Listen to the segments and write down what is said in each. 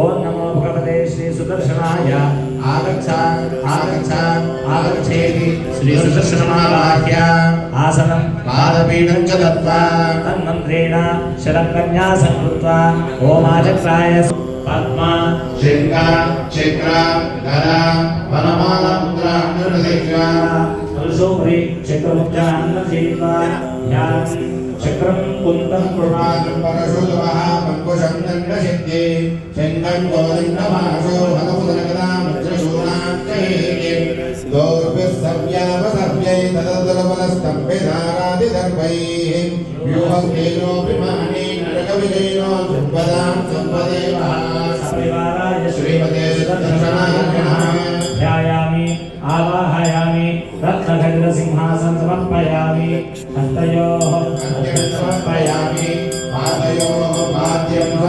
ఓం నమో భగవతే శ్రీ సుదర్శనాయ ఆగచ్చాన్ ఆగచ్చాన్ ఆగచ్చేది శ్రీ సుదర్శనమారాహ్య ఆసనం పాదపీఠం చ దత్వా తన్మంత్రేణ శరప్రన్యాసం కృత్వా ఓమాచక్రాయ పద్మా శంకా చక్ర ధర వనమాలపుత్రాంగ చక్రముఖ్యాన్న చక్రం కుందం కృణాం పరశులవః పంకుశం దండశక్తి చందం గోవింద మాసో భగవదనగదా వజ్రశూనాక్షయే గౌరభిః సవ్యావ సవ్యై తదదలబలస్తంభే ధారాది దర్భైః వ్యూహస్యేనో విమానే నరక విజయనో ధృపదాం సంపదేవః సవివారాయ శ్రీమతే ధ్యాయామి ఆవాహయామి రత్నగంధ సింహాసనం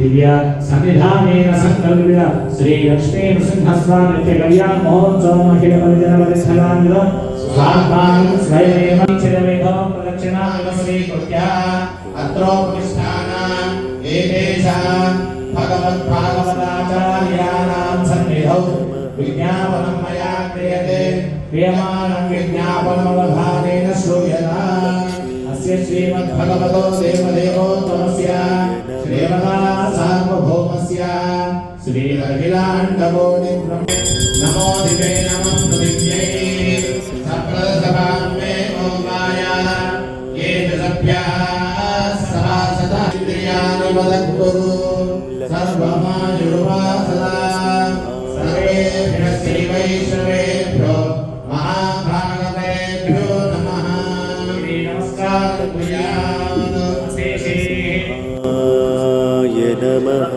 దివ్య సన్నిధానేన సంకల్పిత శ్రీ లక్ష్మీ నృసింహస్వామి నిత్య కళ్యాణ మహోత్సవం అఖిల పరిజన పరిస్థలాంలో స్వాత్మానం స్వయమేవ చిరవైభవం ప్రదక్షిణామివ స్వీకృత్య అత్రోపతిష్టానాం ఏతేషాం భగవద్భాగవతాచార్యాణాం సన్నిధౌ విజ్ఞాపనం మయా క్రియతే క్రియమాణం విజ్ఞాపనమవధానేన శ్రూయతాం అస్య శ్రీమద్భగవతో దేవదేవోత్తమస్య శ్రీమదా श्रीहरिलाण्डकोटि नमो दिवे नमः पृथिव्यै सकलसभां मे ओमाया ये जलभ्याः सदा सदा इन्द्रियाणि मदकुरु सर्वमायुर्वा सदा सर्वेभ्यः श्रीवैष्णवेभ्यो महाभागवेभ्यो नमः श्रीनमस्कारकुर्यात् नमः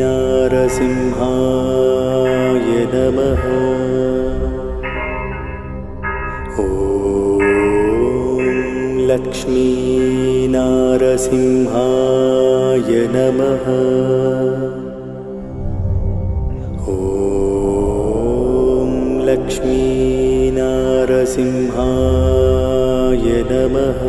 नारसिंहाय नमः ॐ लक्ष्मी नमः ॐ लक्ष्मी नमः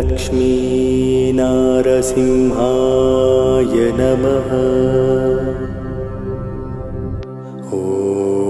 लक्ष्मीनारसिंहाय नमः